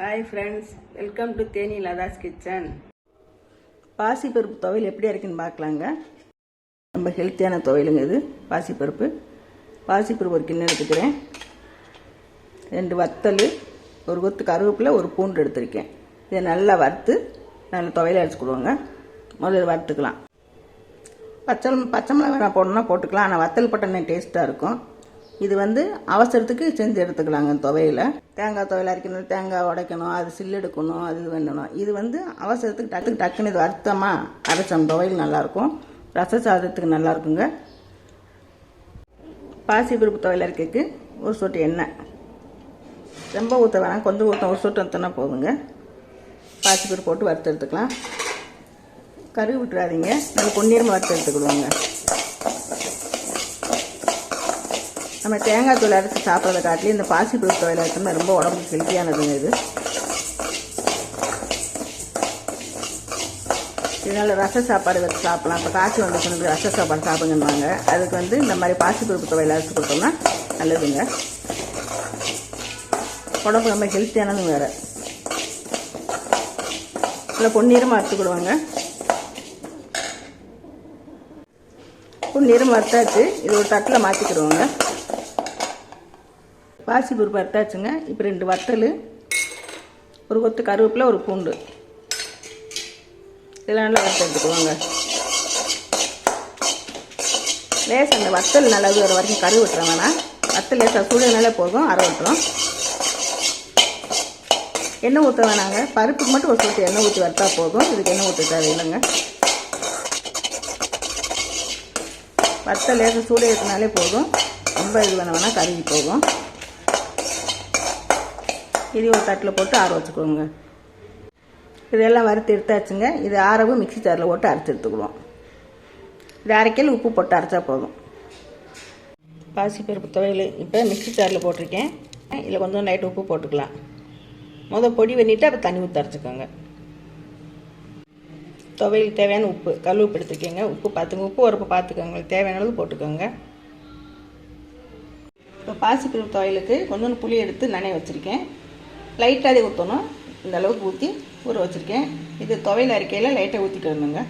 Hi friends welcome to Theni Latha's kitchen பாசிப்பருப்பு துவையல் எப்படி இருக்குன்னு பார்க்கலாங்க. ரொம்ப ஹெல்த்தியான துவையலுங்க இது பாசிப்பருப்பு. பாசிப்பருப்பு ஒரு கிண்ணம் எடுத்துக்கிறேன். ரெண்டு வத்தல் ஒரு கொத்து கருவேப்பிலை ஒரு பூண்டு எடுத்திருக்கேன். இதை நல்லா வறுத்து நல்லா துவையல் அடிச்சுக்கிடுவோங்க முதல்ல வறுத்துக்கலாம். பச்சை பச்சை மிளகாய் போடணும்னா போட்டுக்கலாம். ஆனால் வத்தல் போட்டோன்னே டேஸ்ட்டாக இருக்கும். இது வந்து அவசரத்துக்கு செஞ்சு எடுத்துக்கலாங்க துவையில். தேங்காய் துவையல் அரைக்கணும் தேங்காய் உடைக்கணும் அது சில்லு எடுக்கணும் அது இது இது வந்து அவசரத்துக்கு டக்கு டக்குன்னு இது அர்த்தமாக அரைச்சோம். துவையில் நல்லாயிருக்கும். ரச சாதத்துக்கு நல்லா இருக்குங்க பாசிப்பருப்பு துவையில் அரைக்கிறதுக்கு ஒரு சொட்டு எண்ணெய். ரொம்ப ஊற்ற வேணாம். கொஞ்சம் ஊற்ற ஒரு சொட்டு ஊற்றினா போதுங்க. பாசிப்பருப்பு போட்டு வறுத்து எடுத்துக்கலாம். கருவி விட்டுறாதீங்க. நல்லா பொன்னிறமாக வறுத்து எடுத்துக்கிடுவாங்க. நம்ம தேங்காய் தூள் அரைச்சி சாப்பிட்றத காட்டிலும் இந்த பாசிப்பருப்பு துவையில் எடுத்தோம்னா ரொம்ப உடம்புக்கு ஹெல்த்தியானதுங்க இது. இதனால் ரச சாப்பாடு வச்சு சாப்பிடலாம். இப்போ காய்ச்சி சொன்னது ரச சாப்பாடு சாப்பிடுங்க அதுக்கு வந்து இந்த மாதிரி பாசிப்பருப்பு துவையில் அரைச்சி கொடுத்தோம்னா நல்லதுங்க. உடம்பு ரொம்ப ஹெல்த்தியானதும் வேறு. நல்லா பொன்னீரமாக அரைச்சிக்கிடுவாங்க பொன்னிறம் வறுத்தாச்சு இது ஒரு தட்டில் மாற்றிக்கிடுவோங்க பாசி பருப்பு வறுத்தாச்சுங்க. இப்போ ரெண்டு வத்தல் ஒரு கொத்து கருவேப்பில் ஒரு பூண்டு. இதெல்லாம் நல்லா வறுத்து எடுத்துக்குவாங்க லேசாக அந்த வத்தல் நல்லா வர வரைக்கும் கரு விட்டுறோம் வேணாம் வத்தல் லேசாக சுடுனாலே போதும் அரை விட்டுறோம் எண்ணெய் ஊற்ற வேணாங்க. பருப்புக்கு மட்டும் ஒரு சொட்டு எண்ணெய் ஊற்றி வறுத்தா போதும். இதுக்கு எண்ணெய் ஊற்ற தேவையில்லைங்க. வத்தல் லேசாக சூடு ஏற்றினாலே போதும். ரொம்ப இது பண்ண வேணால் கருகி போகும். இது ஒரு தட்டில் போட்டு ஆற வச்சுக்கோங்க. இதெல்லாம் வறுத்து எடுத்தாச்சுங்க. இது ஆறவும் மிக்ஸி ஜாரில் போட்டு அரைச்சி எடுத்துக்கிடுவோம் இது அரைக்கல் உப்பு போட்டு அரைச்சா போதும். பாசிப்பருப்பு துவையல் இப்போ மிக்ஸி ஜாரில் போட்டிருக்கேன். இதில் கொஞ்சம் லைட் உப்பு போட்டுக்கலாம். முதல் பொடி பண்ணிவிட்டு அப்போ தண்ணி ஊற்றி அரைச்சிக்கோங்க. துவையல் தேவையான உப்பு கல் உப்பு எடுத்துக்கோங்க உப்பு பார்த்துங்க உப்பு உரப்பு பார்த்துக்கோங்க தேவையானது தேவையான அளவு போட்டுக்கோங்க. இப்போ பாசிப்பருப்பு துவையலுக்கு கொஞ்சோண்டு புளி எடுத்து நனைய வச்சுருக்கேன். லைட்டாக ஊற்றணும் இந்த அளவுக்கு ஊற்றி ஊற வச்சுருக்கேன். இது துவையல் அரைக்கையில் லைட்டாக ஊற்றிக்கணுங்க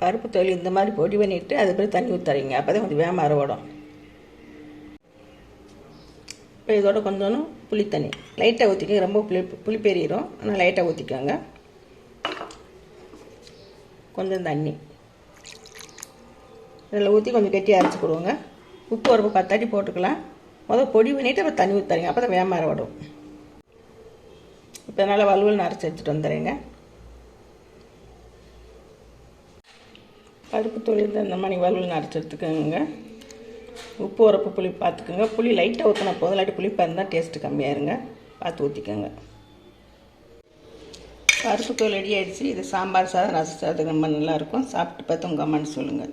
பருப்பு துவையல் இந்த மாதிரி பொடி பண்ணிவிட்டு அதுக்கப்புறம் தண்ணி ஊற்றுறீங்க அப்போ தான் கொஞ்சம் வேகமாக அறுவடும் இப்போ இதோட கொஞ்சம் புளி தண்ணி லைட்டாக ஊற்றிக்க ரொம்ப புளி புளி பெரியிடும் ஆனால் லைட்டாக ஊற்றிக்கோங்க கொஞ்சம் தண்ணி. இதில் ஊற்றி கொஞ்சம் கெட்டி அரைச்சி கொடுவோங்க உப்பு உரப்பு பத்தாட்டி போட்டுக்கலாம். முதல் பொடி பண்ணிவிட்டு அப்புறம் தண்ணி ஊற்றுறீங்க அப்போ தான் வேமாற விடும் இப்போ நல்லா வலுவல் அரைச்சி எடுத்துகிட்டு வந்துடுறேங்க. பருப்பு தொழில் இந்த மாதிரி வலுவல் அரைச்சி எடுத்துக்கோங்க. உப்பு உரப்பு புளி பார்த்துக்கோங்க புளி லைட்டாக ஊற்றினா போதும். இல்லாட்டி புளிப்பாக இருந்தால் டேஸ்ட்டு கம்மியாக இருங்க. பார்த்து ஊற்றிக்கோங்க பருப்பு தோல் ரெடி ஆகிடுச்சு இது சாம்பார் சாதம் ரச சாதம் ரொம்ப நல்லாயிருக்கும் சாப்பிட்டு பார்த்து உங்கள் அம்மான்னு சொல்லுங்கள்